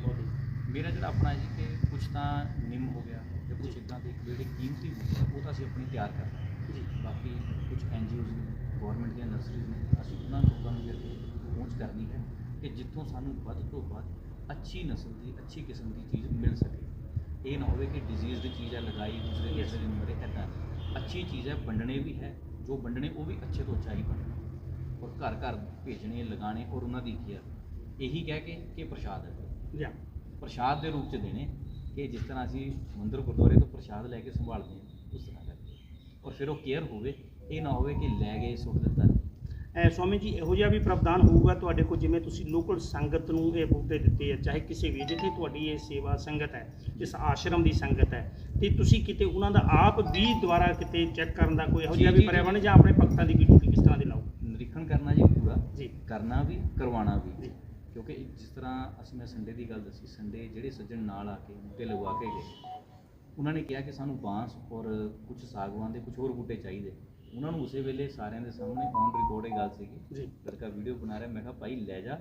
Speaker 2: ਮੇਰਾ ਜਿਹੜਾ ਆਪਣਾ ਜੀ ਕਿ ਕੁਝ ਤਾਂ ਨਿੰਮ ਹੋ ਗਿਆ ਜਾਂ। ਕੁਝ ਇਦਾਂ ਦੇ ਜਿਹੜੇ ਕੀਮਤੀ ਉਹ ਤਾਂ ਅਸੀਂ ਆਪਣੀ ਤਿਆਰ ਕਰ ਰਹੇ ਹਾਂ।
Speaker 1: ਜੀ।
Speaker 2: ਬਾਕੀ ਕੁਝ ਐਨਜੀਓਜ਼ ਨੇ। ਗਵਰਨਮੈਂਟ ਦੀਆਂ ਨਰਸਰੀਜ਼ ਨੇ ਅਸੀਂ ਉਹਨਾਂ ਲੋਕਾਂ ਨੂੰ ਵੀ ਅੱਗੇ ਪਹੁੰਚ ਕਰਨੀ ਹੈ ਕਿ ਜਿੱਥੋਂ ਸਾਨੂੰ ਵੱਧ ਤੋਂ ਵੱਧ ਅੱਛੀ ਨਸਲ ਦੀ ਅੱਛੀ ਕਿਸਮ ਦੀ ਚੀਜ਼ ਮਿਲ ਸਕੇ। ਇਹ ਨਾ ਹੋਵੇ ਕਿ ਡਿਜ਼ੀਜ਼ ਦੀ ਚੀਜ਼ ਹੈ ਲਗਾਈ ਦੂਸਰੇ ਕਿਸੇ ਦਿਨ ਮਰੇ ਇੱਦਾਂ ਅੱਛੀ ਚੀਜ਼ ਹੈ ਵੰਡਣੇ ਵੀ ਹੈ ਜੋ ਵੰਡਣੇ ਉਹ ਵੀ ਅੱਛੇ ਤੋਂ ਅੱਛਾ ਹੀ ਵੰਡਣੇ ਔਰ ਘਰ ਘਰ ਭੇਜਣੇ ਲਗਾਣੇ ਔਰ ਉਹਨਾਂ ਦੀ ਕੇਅਰ। ਇਹੀ ਕਹਿ ਕੇ ਕਿ ਪ੍ਰਸ਼ਾਦ ਹੈ।
Speaker 1: ਜਾਂ
Speaker 2: ਪ੍ਰਸ਼ਾਦ ਦੇ ਰੂਪ ਚ ਦੇਣੇ ਕਿ ਜਿਸ ਤਰ੍ਹਾਂ ਅਸੀਂ ਮੰਦਿਰ ਗੁਰਦੁਆਰੇ ਤੋਂ ਪ੍ਰਸ਼ਾਦ ਲੈ ਕੇ ਸੰਭਾਲਦੇ ਹਾਂ ਉਸ ਤਰ੍ਹਾਂ ਕਰਕੇ। ਔਰ ਫਿਰ ਉਹ ਕੇਅਰ ਹੋਵੇ ਇਹ ਨਾ ਹੋਵੇ ਕਿ ਲੈ ਗਏ ਸੁੱਟ ਦਿੱਤਾ
Speaker 1: ਐ ਸਵਾਮੀ ਜੀ ਇਹੋ ਜਿਹਾ ਵੀ ਪ੍ਰਾਵਧਾਨ ਹੋਊਗਾ ਤੁਹਾਡੇ ਕੋਲ ਜਿਵੇਂ ਤੁਸੀਂ ਲੋਕਲ ਸੰਗਤ ਨੂੰ ਇਹ ਬੂਟੇ ਦਿੱਤੇ ਆ ਚਾਹੇ ਕਿਸੇ ਵੀ ਜਿੱਥੇ ਤੁਹਾਡੀ ਇਹ ਸੇਵਾ ਸੰਗਤ ਹੈ ਇਸ ਆਸ਼ਰਮ ਦੀ ਸੰਗਤ ਹੈ ਤੇ ਤੁਸੀਂ ਕਿਤੇ ਉਹਨਾਂ ਦਾ ਆਪ ਵੀ ਦੁਆਰਾ ਕਿਤੇ ਚੈੱਕ ਕਰਨ ਦਾ ਕੋਈ ਇਹੋ ਜਿਹਾ ਵੀ ਪਰਿਆਵਰਣ ਜਾਂ ਆਪਣੇ ਭਗਤਾਂ ਦੀ ਵੀ ਡਿਊਟੀ ਕਿਸ ਤਰ੍ਹਾਂ ਦੀ ਲਾਓ?
Speaker 2: ਨਿਰੀਖਣ ਕਰਨਾ ਜੀ ਪੂਰਾ
Speaker 1: ਜੀ।
Speaker 2: ਕਰਨਾ ਵੀ ਕਰਵਾਉਣਾ ਵੀ। ਕਿਉਂਕਿ ਜਿਸ ਤਰ੍ਹਾਂ ਅਸੀਂ ਮੈਂ ਸੰਡੇ ਦੀ ਗੱਲ ਦੱਸੀ ਸੰਡੇ ਜਿਹੜੇ ਸੱਜਣ ਨਾਲ ਆ ਕੇ ਬੂਟੇ ਲਗਵਾ ਕੇ ਗਏ ਉਹਨਾਂ ਨੇ ਕਿਹਾ ਕਿ ਸਾਨੂੰ ਬਾਂਸ ਔਰ ਕੁਝ ਸਾਗਵਾਨ ਦੇ ਕੁਝ ਹੋਰ ਬੂਟੇ ਚਾਹੀਦੇ। ਉਹਨਾਂ ਨੂੰ ਉਸੇ ਵੇਲੇ ਸਾਰਿਆਂ ਦੇ ਸਾਹਮਣੇ ਔਨ ਰਿਕਾਰਡ ਇਹ ਗੱਲ ਸੀਗੀ।
Speaker 1: ਜੀ।
Speaker 2: ਲੜਕਾ ਵੀਡੀਓ ਬਣਾ ਰਿਹਾ ਮੈਂ ਕਿਹਾ ਭਾਈ ਲੈ ਜਾ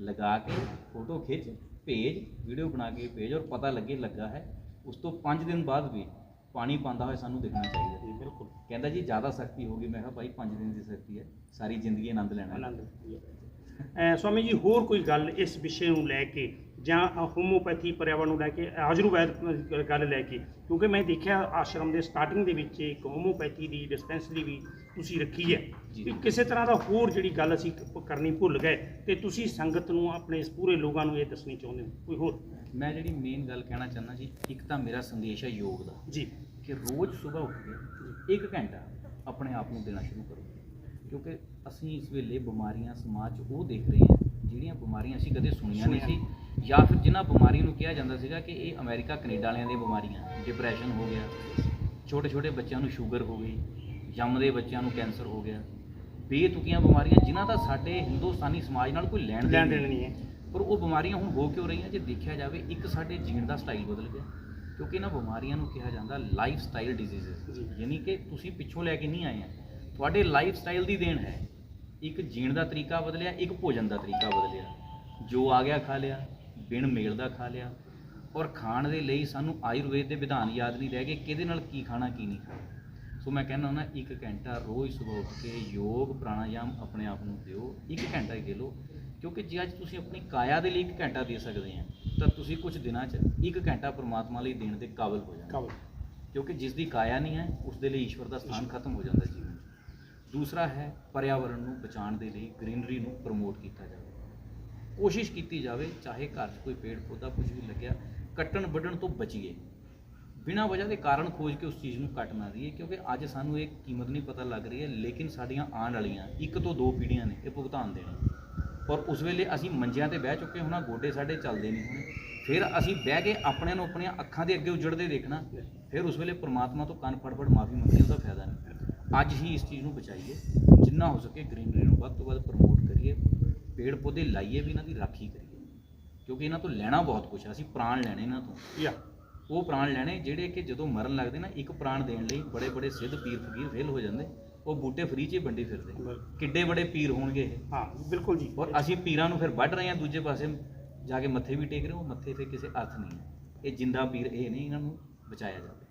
Speaker 2: ਲਗਾ ਕੇ ਫੋਟੋ ਖਿੱਚ ਭੇਜ ਵੀਡੀਓ ਬਣਾ ਕੇ ਭੇਜ ਔਰ ਪਤਾ ਲੱਗੇ ਲੱਗਾ ਹੈ ਉਸ ਤੋਂ 5 ਦਿਨ ਬਾਅਦ ਵੀ ਪਾਣੀ ਪਾਉਂਦਾ ਹੋਇਆ ਸਾਨੂੰ ਦਿਖਣਾ ਚਾਹੀਦਾ।
Speaker 1: ਜੀ ਬਿਲਕੁਲ।
Speaker 2: ਕਹਿੰਦਾ ਜੀ ਜ਼ਿਆਦਾ ਸਖਤੀ ਹੋ ਗਈ ਮੈਂ ਕਿਹਾ ਭਾਈ 5 ਦਿਨ ਦੀ ਸਖਤੀ ਹੈ ਸਾਰੀ ਜ਼ਿੰਦਗੀ ਆਨੰਦ ਲੈਣਾ ਹੈ।
Speaker 1: ਆਨੰਦ। ਐ ਸਵਾਮੀ ਜੀ ਹੋਰ ਕੋਈ ਗੱਲ ਇਸ ਵਿਸ਼ੇ ਨੂੰ ਲੈ ਕੇ ਜਾਂ ਹੋਮੋਪੈਥੀ ਪਰਿਆਵਰਣ ਨੂੰ ਲੈ ਕੇ ਆਯੁਰਵੈਦ ਗੱਲ ਲੈ ਕੇ ਕਿਉਂਕਿ ਮੈਂ ਦੇਖਿਆ ਆਸ਼ਰਮ ਦੇ ਸਟਾਰਟਿੰਗ ਦੇ ਵਿੱਚ ਇੱਕ ਹੋਮੋਪੈਥੀ ਦੀ ਡਿਸਪੈਂਸਰੀ ਵੀ ਤੁਸੀਂ ਰੱਖੀ ਹੈ। ਵੀ ਕਿਸੇ ਤਰ੍ਹਾਂ ਦਾ ਹੋਰ ਜਿਹੜੀ ਗੱਲ ਅਸੀਂ ਕ- ਕਰਨੀ ਭੁੱਲ ਗਏ ਤੇ ਤੁਸੀਂ ਸੰਗਤ ਨੂੰ ਆਪਣੇ ਇਸ ਪੂਰੇ ਲੋਕਾਂ ਨੂੰ ਇਹ ਦੱਸਣੀ ਚਾਹੁੰਦੇ ਹੋ ਕੋਈ ਹੋਰ?
Speaker 2: ਮੈਂ ਜਿਹੜੀ ਮੇਨ ਗੱਲ ਕਹਿਣਾ ਚਾਹੁੰਦਾ ਜੀ ਇੱਕ ਤਾਂ ਮੇਰਾ ਸੰਦੇਸ਼ ਹੈ ਯੋਗ ਦਾ
Speaker 1: ਜੀ।
Speaker 2: ਕਿ ਰੋਜ਼ ਸਵੇਰ ਉੱਠ ਕੇ ਇੱਕ ਘੰਟਾ ਆਪਣੇ ਆਪ ਨੂੰ ਦੇਣਾ ਸ਼ੁਰੂ ਕਰੋ। ਕਿਉਂਕਿ ਅਸੀਂ ਇਸ ਵੇਲੇ ਬਿਮਾਰੀਆਂ ਸਮਾਜ 'ਚ ਉਹ ਦੇਖ ਰਹੇ ਹਾਂ ਜਿਹੜੀਆਂ ਬਿਮਾਰੀਆਂ ਅਸੀਂ ਕਦੇ ਸੁਣੀਆਂ ਨਹੀਂ ਸੀ। ਜਾਂ ਫਿਰ ਜਿਨ੍ਹਾਂ ਬਿਮਾਰੀਆਂ ਨੂੰ ਕਿਹਾ ਜਾਂਦਾ ਸੀਗਾ ਕਿ ਇਹ ਅਮਰੀਕਾ ਕੈਨੇਡਾ ਵਾਲਿਆਂ ਦੀਆਂ ਬਿਮਾਰੀਆਂ ਡਿਪਰੈਸ਼ਨ ਹੋ ਗਿਆ ਛੋਟੇ ਛੋਟੇ ਬੱਚਿਆਂ ਨੂੰ ਸ਼ੂਗਰ ਹੋ ਗਈ ਜੰਮਦੇ ਬੱਚਿਆਂ ਨੂੰ ਕੈਂਸਰ ਹੋ ਗਿਆ। ਬੇਤੁਕੀਆਂ ਬਿਮਾਰੀਆਂ ਜਿਨ੍ਹਾਂ ਦਾ ਸਾਡੇ ਹਿੰਦੁਸਤਾਨੀ ਸਮਾਜ ਨਾਲ ਕੋਈ ਲੈਣ ਦੇਣ
Speaker 1: ਨਹੀਂ ਹੈ।
Speaker 2: ਪਰ ਉਹ ਬਿਮਾਰੀਆਂ ਹੁਣ ਹੋ ਕਿਉਂ ਰਹੀਆਂ? ਜੇ ਦੇਖਿਆ ਜਾਵੇ ਇੱਕ ਸਾਡੇ ਜੀਣ ਦਾ ਸਟਾਈਲ ਬਦਲ ਗਿਆ। ਕਿਉਂਕਿ ਇਹਨਾਂ ਬਿਮਾਰੀਆਂ ਨੂੰ ਕਿਹਾ ਜਾਂਦਾ ਲਾਈਫ ਸਟਾਈਲ ਡਿਜ਼ੀਜ਼ਸ। ਯਾਨੀ ਕਿ ਤੁਸੀਂ ਪਿੱਛੋਂ ਲੈ ਕੇ ਨਹੀਂ ਆਏ ਆ। ਤੁਹਾਡੇ ਲਾਈਫ ਸਟਾਈਲ ਦੀ ਦੇਣ ਹੈ। ਇੱਕ ਜੀਣ ਦਾ ਤਰੀਕਾ ਬਦਲਿਆ ਇੱਕ ਭੋਜਨ ਦਾ ਤਰੀਕਾ ਬਦਲਿਆ। ਜੋ ਆ ਗਿਆ ਖਾ ਲਿਆ ਬਿਨ ਮੇਲ ਦਾ ਖਾ ਲਿਆ। ਔਰ ਖਾਣ ਦੇ ਲਈ ਸਾਨੂੰ ਆਯੁਰਵੇਦ ਦੇ ਵਿਧਾਨ ਯਾਦ ਨਹੀਂ ਰਹਿ ਗਏ ਕਿਹਦੇ ਨਾਲ ਕੀ ਖਾਣਾ ਕੀ ਨਹੀਂ ਖਾਣਾ। ਸੋ ਮੈਂ ਕਹਿੰਦਾ ਹੁੰਦਾ ਇੱਕ ਘੰਟਾ ਰੋਜ਼ ਸਵੇਰ ਉੱਠ ਕੇ ਯੋਗ ਪ੍ਰਾਣਾਯਾਮ ਆਪਣੇ ਆਪ ਨੂੰ ਦਿਓ ਇੱਕ ਘੰਟਾ ਹੀ ਦੇ ਲਓ। ਕਿਉਂਕਿ ਜੇ ਅੱਜ ਤੁਸੀਂ ਆਪਣੀ ਕਾਇਆ ਦੇ ਲਈ ਇੱਕ ਘੰਟਾ ਦੇ ਸਕਦੇ ਆ ਤਾਂ ਤੁਸੀਂ ਕੁਝ ਦਿਨਾਂ 'ਚ ਇੱਕ ਘੰਟਾ ਪ੍ਰਮਾਤਮਾ ਲਈ ਦੇਣ ਦੇ ਕਾਬਿਲ ਹੋ ਜਾਣਾ ਕਿਉਂਕਿ ਜਿਸ ਦੀ ਕਾਇਆ ਨਹੀਂ ਹੈ ਉਸ ਦੇ ਲਈ ਈਸ਼ਵਰ ਦਾ ਸਥਾਨ ਖਤਮ ਹੋ ਜਾਂਦਾ ਜੀਵਨ ਦੂਸਰਾ ਹੈ ਪਰਿਆਵਰਣ ਨੂੰ ਬਚਾਉਣ ਦੇ ਲਈ ਗ੍ਰੀਨਰੀ ਨੂੰ ਪ੍ਰਮੋਟ ਕੀਤਾ ਜਾਵੇ। ਕੋਸ਼ਿਸ਼ ਕੀਤੀ ਜਾਵੇ, ਚਾਹੇ ਘਰ 'ਚ ਕੋਈ ਪੇੜ ਪੌਦਾ ਕੁਝ ਵੀ ਲੱਗਿਆ, ਕੱਟਣ ਵੱਢਣ ਤੋਂ ਬਚੀਏ। ਬਿਨਾਂ ਵਜ੍ਹਾ ਦੇ ਕਾਰਨ ਖੋਜ ਕੇ ਉਸ ਚੀਜ਼ ਨੂੰ ਕੱਟ ਨਾ ਦਈਏ, ਕਿਉਂਕਿ ਅੱਜ ਸਾਨੂੰ ਇਹ ਕੀਮਤ ਨਹੀਂ ਪਤਾ ਲੱਗ ਰਹੀ ਹੈ, ਲੇਕਿਨ ਸਾਡੀਆਂ ਆਉਣ ਵਾਲੀਆਂ ਇੱਕ ਤੋਂ ਦੋ ਪੀੜ੍ਹੀਆਂ ਨੇ ਇਹ ਭੁਗਤਾਨ ਦੇਣਾ। ਔਰ ਉਸ ਵੇਲੇ ਅਸੀਂ ਮੰਜਿਆਂ ਤੇ ਬਹਿ ਚੁੱਕੇ ਹੋਣਾ, ਗੋਡੇ ਸਾਡੇ ਚੱਲਦੇ ਨਹੀਂ ਹੋਣੇ। ਫਿਰ ਅਸੀਂ ਬਹਿ ਕੇ ਆਪਣਿਆਂ ਨੂੰ ਆਪਣੀਆਂ ਅੱਖਾਂ ਦੇ ਅੱਗੇ ਉਜੜਦੇ ਦੇਖਣਾ, ਫਿਰ ਉਸ ਵੇਲੇ ਪ੍ਰਮਾਤਮਾ ਤੋਂ ਕੰਨ ਫੜ ਫੜ ਮਾਫੀ ਮੰਗੀ ਉਹਦਾ ਫਾਇਦਾ ਨਹੀਂ। ਅੱਜ ਹੀ ਇਸ ਚੀਜ਼ ਨੂੰ ਬਚਾਈਏ ਜਿੰਨਾ ਹੋ ਸਕੇ ਗ੍ਰੀਨਰੀ ਨੂੰ ਵੱਧ ਤੋਂ ਵੱਧ ਪ੍ਰਮੋਟ ਕਰੀਏ ਪੇੜ ਪੌਦੇ ਲਾਈਏ ਵੀ ਇਹਨਾਂ ਦੀ ਰਾਖੀ ਕਰੀਏ। ਕਿਉਂਕਿ ਇਹਨਾਂ ਤੋਂ ਲੈਣਾ ਬਹੁਤ ਕੁਝ ਹੈ ਅਸੀਂ ਪ੍ਰਾਣ ਲੈਣੇ ਇਹਨਾਂ ਤੋਂ।
Speaker 1: ਯਾ।
Speaker 2: ਉਹ ਪ੍ਰਾਣ ਲੈਣੇ ਜਿਹੜੇ ਕਿ ਜਦੋਂ ਮਰਨ ਲੱਗਦੇ ਨਾ ਇੱਕ ਪ੍ਰਾਣ ਦੇਣ ਲਈ ਬੜੇ ਬੜੇ ਸਿੱਧ ਪੀਰ ਫਕੀਰ ਫੇਲ ਹੋ ਜਾਂਦੇ ਉਹ ਬੂਟੇ ਫਰੀ 'ਚ ਹੀ ਵੰਡੀ ਫਿਰਦੇ। ਕਿੱਡੇ ਬੜੇ ਪੀਰ ਹੋਣਗੇ ਇਹ।
Speaker 1: ਹਾਂ ਬਿਲਕੁਲ ਜੀ।
Speaker 2: ਔਰ ਅਸੀਂ ਪੀਰਾਂ ਨੂੰ ਫਿਰ ਵੱਢ ਰਹੇ ਹਾਂ ਦੂਜੇ ਪਾਸੇ ਜਾ ਕੇ ਮੱਥੇ ਵੀ ਟੇਕ ਰਹੇ ਉਹ ਮੱਥੇ ਤੇ ਕਿਸੇ ਅਰਥ ਨਹੀਂ। ਇਹ ਜਿੰਦਾ ਪੀਰ ਇਹ ਨਹੀਂ ਇਹਨਾਂ ਨੂੰ ਬਚਾਇਆ ਜਾਵੇ।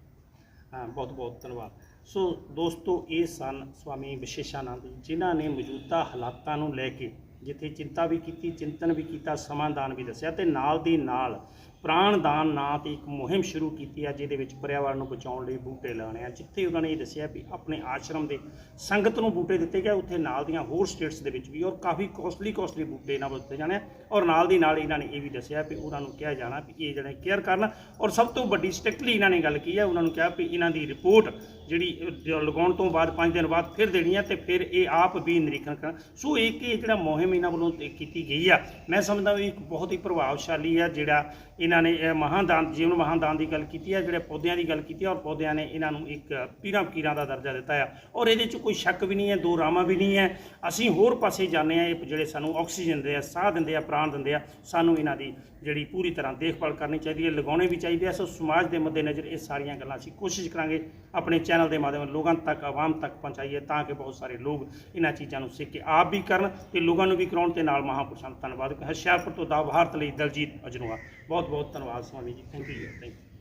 Speaker 1: ਹਾਂ ਬਹੁਤ ਬਹੁਤ ਧੰਨਵਾਦ। ਸੋ ਦੋਸਤੋ, ਇਹ ਸਨ ਸਵਾਮੀ ਵਿਸ਼ੇਸ਼ਾਨੰਦ ਜਿਨ੍ਹਾਂ ਨੇ ਮੌਜੂਦਾ ਹਾਲਾਤਾਂ ਨੂੰ ਲੈ ਕੇ ਜਿੱਥੇ ਚਿੰਤਾ ਵੀ ਕੀਤੀ, ਚਿੰਤਨ ਵੀ ਕੀਤਾ ਸਮਾਧਾਨ ਵੀ ਦੱਸਿਆ ਤੇ ਨਾਲ ਦੀ ਨਾਲ ਪ੍ਰਾਣਦਾਨ ਨਾਂ ਤੇ ਇੱਕ ਮੁਹਿੰਮ ਸ਼ੁਰੂ ਕੀਤੀ ਹੈ ਜਿਹਦੇ ਵਿੱਚ ਪਰਿਆਵਰਣ ਨੂੰ ਬਚਾਉਣ ਲਈ ਬੂਟੇ ਲਾਉਣੇ ਆ। ਜਿੱਥੇ ਉਹਨਾਂ ਨੇ ਇਹ ਦੱਸਿਆ ਵੀ ਆਪਣੇ ਆਸ਼ਰਮ ਦੇ ਸੰਗਤ ਨੂੰ ਬੂਟੇ ਦਿੱਤੇ ਗਏ ਉੱਥੇ ਨਾਲ ਦੀਆਂ ਹੋਰ ਸਟੇਟਸ ਦੇ ਵਿੱਚ ਵੀ, ਔਰ ਕਾਫੀ ਕੋਸਟਲੀ ਕੋਸਟਲੀ ਬੂਟੇ ਇਹਨਾਂ ਵੱਲ ਦਿੱਤੇ ਜਾਣੇ ਆ। ਔਰ ਨਾਲ ਦੀ ਨਾਲ ਇਹਨਾਂ ਨੇ ਇਹ ਵੀ ਦੱਸਿਆ ਵੀ ਉਹਨਾਂ ਨੂੰ ਕਿਹਾ ਜਾਣਾ ਵੀ ਇਹ ਜਿਹੜੇ ਕੇਅਰ ਕਰਨ। ਔਰ ਸਭ ਤੋਂ ਵੱਡੀ ਸਟ੍ਰਿਕਟਲੀ ਇਹਨਾਂ ਨੇ ਗੱਲ ਕੀ ਹੈ ਉਹਨਾਂ ਨੂੰ ਕਿਹਾ ਵੀ ਇਹਨਾਂ ਦੀ ਰਿਪੋਰਟ ਜਿਹੜੀ ਲਗਾਉਣ ਤੋਂ ਬਾਅਦ 5 ਦਿਨ ਬਾਅਦ ਫਿਰ ਦੇਣੀ ਹੈ ਤੇ ਫਿਰ ਇਹ ਆਪ ਵੀ ਨਿਰੀਖਣ ਕਰਨ। ਸੋ ਇਹ ਕਿ ਜਿਹੜਾ ਮੁਹਿੰਮ ਇਹਨਾਂ ਵੱਲੋਂ ਕੀਤੀ ਗਈ ਆ, ਮੈਂ ਸਮਝਦਾ ਵੀ ਇੱਕ ਬਹੁਤ ਹੀ ਪ੍ਰਭਾਵਸ਼ਾਲੀ ਆ ਜਿਹੜਾ ਇਹਨਾਂ ਨੇ ਇਹ ਮਹਾਦਾਨ ਜੀਵਨ ਮਹਾਦਾਨ ਦੀ ਗੱਲ ਕੀਤੀ ਹੈ ਜਿਹੜੇ ਪੌਦਿਆਂ ਦੀ ਗੱਲ ਕੀਤੀ ਹੈ ਔਰ ਪੌਦਿਆਂ ਨੇ ਇਹਨਾਂ ਨੂੰ ਇੱਕ ਪੀਰਾਂ ਫਕੀਰਾਂ ਦਾ ਦਰਜਾ ਦਿੱਤਾ ਆ। ਔਰ ਇਹਦੇ 'ਚ ਕੋਈ ਸ਼ੱਕ ਵੀ ਨਹੀਂ ਹੈ, ਦੋ ਰਾਮਾ ਵੀ ਨਹੀਂ ਹੈ। ਅਸੀਂ ਹੋਰ ਪਾਸੇ ਜਾਂਦੇ ਆ ਇਹ ਜਿਹੜੇ ਸਾਨੂੰ ਆਕਸੀਜਨ ਦਿੰਦੇ ਆ, ਸਾਹ ਦਿੰਦੇ ਆ, ਪ੍ਰਾਣ ਦਿੰਦੇ ਆ, ਸਾਨੂੰ ਇਹਨਾਂ ਦੀ ਜਿਹੜੀ ਪੂਰੀ ਤਰ੍ਹਾਂ ਦੇਖਭਾਲ ਕਰਨੀ ਚਾਹੀਦੀ ਹੈ, ਲਗਾਉਣੇ ਵੀ ਚਾਹੀਦੇ ਆ। ਸੋ ਸਮਾਜ ਦੇ ਮੱਦੇਨਜ਼ਰ ਇਹ ਸਾਰੀਆਂ ਗੱਲਾਂ ਅਸੀਂ ਕੋਸ਼ਿਸ਼ ਕਰਾਂਗੇ ਆਪਣੇ ਚੈਨਲ ਦੇ ਮਾਧਿਅਮ ਲੋਕਾਂ ਤੱਕ, ਆਵਾਮ ਤੱਕ ਪਹੁੰਚਾਈਏ, ਤਾਂ ਕਿ ਬਹੁਤ ਸਾਰੇ ਲੋਕ ਇਹਨਾਂ ਚੀਜ਼ਾਂ ਨੂੰ ਸਿੱਖ ਕੇ ਆਪ ਵੀ ਕਰਨ ਤੇ ਲੋਕਾਂ ਨੂੰ ਵੀ ਕਰਾਉਣ ਤੇ ਨਾਲ ਮਹਾਂਪੁਰਸ਼ਾਂ ਦਾ ਧੰਨਵਾਦ। ਹੁਸ਼ਿਆਰਪੁਰ ਤੋਂ ਦਾ ਲਈ ਦਲਜੀਤ ਅਜਨੂਆ। ਬਹੁਤ ਬਹੁਤ ਧੰਨਵਾਦ Swami ji. Thank you thank you